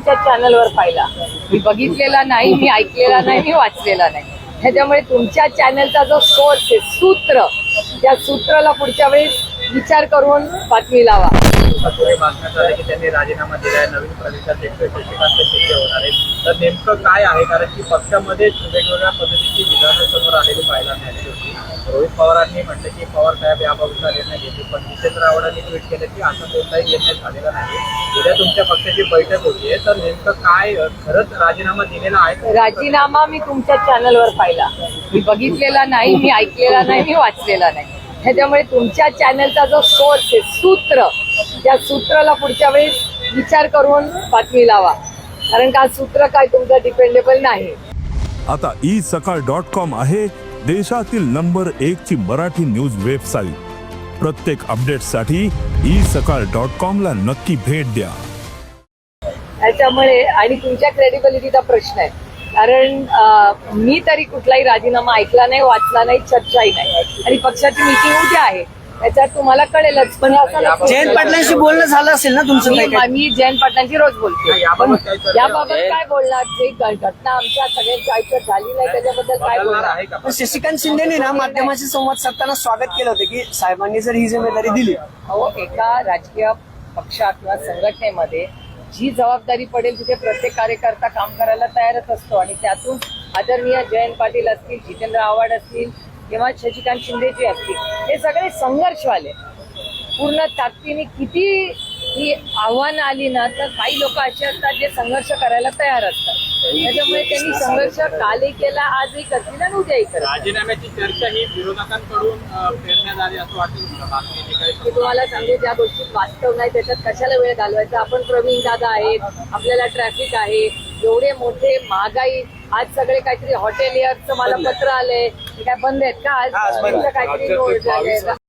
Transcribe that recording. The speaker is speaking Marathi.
तुमच्या चॅनलवर पाहिला. मी बघितलेला नाही मी ऐकलेला नाही मी वाचलेला नाही. त्याच्यामुळे तुमच्या चॅनलचा जो सोर्स आहे सूत्र त्या सूत्राला पुढच्या वेळेस विचार करून बातमी लावा. त्यांनी राजीनामा दिलाय नवीन प्रदेशात शशिकांत शिंदे होणार आहे. तर नेमकं काय आहे? कारण की पक्षामध्ये वेगवेगळ्या पद्धतीची विधानं समोर आलेली पाहायला मिळाली होती. रोहित पवारांनी म्हटलं की पवार साहेब याबाबतचा निर्णय घेतील पण जितेंद्र आव्हाडांनी ट्विट केलं की असा कोणताही निर्णय झालेला नाही. उद्या तुमच्या पक्षाची बैठक होतीये तर नेमकं काय खरंच राजीनामा दिलेला आहे? राजीनामा मी तुमच्या चॅनलवर पाहिला. मी बघितलेला नाही मी ऐकलेला नाही मी वाचलेला नाही. त्याच्यामुळे तुमच्या चॅनलचा जो सोर्स आहे सूत्र त्या सूत्राला पुढच्या वेळेस विचार करून बातमी लावा. कारण का सूत्र काय तुमचं डिपेंडेबल नाही. आता ई सकाळ डॉट कॉम आहे. देशातील नंबर एक ची मराठी न्यूज वेबसाईट. प्रत्येक अपडेटसाठी ई सकाळ डॉट कॉम ला नक्की भेट द्या. त्याच्यामुळे आणि तुमच्या क्रेडिबिलिटीचा प्रश्न आहे. कारण मी तरी कुठलाही राजीनामा ऐकला नाही वाचला नाही चर्चाही नाही. आणि पक्षाची मिटिंग उद्या आहे. त्याच्यात तुम्हाला कळेलच. पण असं जयंत पाटलांशी बोलणं झालं असेल ना तुमचं काही काही? मी जयंत पाटलांची रोज बोलते. याबाबत पण काय बोलणार? जे घ- घटना आमच्या सगळ्यांच्या आयुष्यात झाली नाही त्याच्याबद्दल काय बोलणार आहे का? पण शशिकांत शिंदेनी ना माध्यमाशी संवाद साधताना स्वागत केलं होतं की साहेबांनी जर ही जिम्मेदारी दिली. अहो एका राजकीय पक्षात किंवा संघटनेमध्ये जी जबाबदारी पडेल तिथे प्रत्येक कार्यकर्ता काम करायला तयारच असतो. आणि त्यातून आदरणीय जयंत पाटील असतील जितेंद्र आव्हाड असतील किंवा शशिकांत शिंदेजी असतील हे सगळे संघर्षवाले. पूर्ण ताकदीने किती ही आव्हानं आली ना तर काही लोक असे असतात जे संघर्ष करायला तयार असतात. त्याच्यामुळे त्यांनी संघर्ष कालही केला आजही करतील आणि उद्याही करतील. राजीनाम्याची चर्चा ही विरोधकांकडून पेरण्यात आली असं वाटतं मी तुम्हाला सांगते ज्या गोष्टीत वास्तव नाही त्याच्यात कशाला वेळ घालवायचा? आपण प्रवीण दादा आहेत आपल्याला ट्रॅफिक आहे. एवढे मोठे महागाई आज सगळे काहीतरी हॉटेलियरचं मला पत्र आलंय. हे काय बंद आहेत का आज? काहीतरी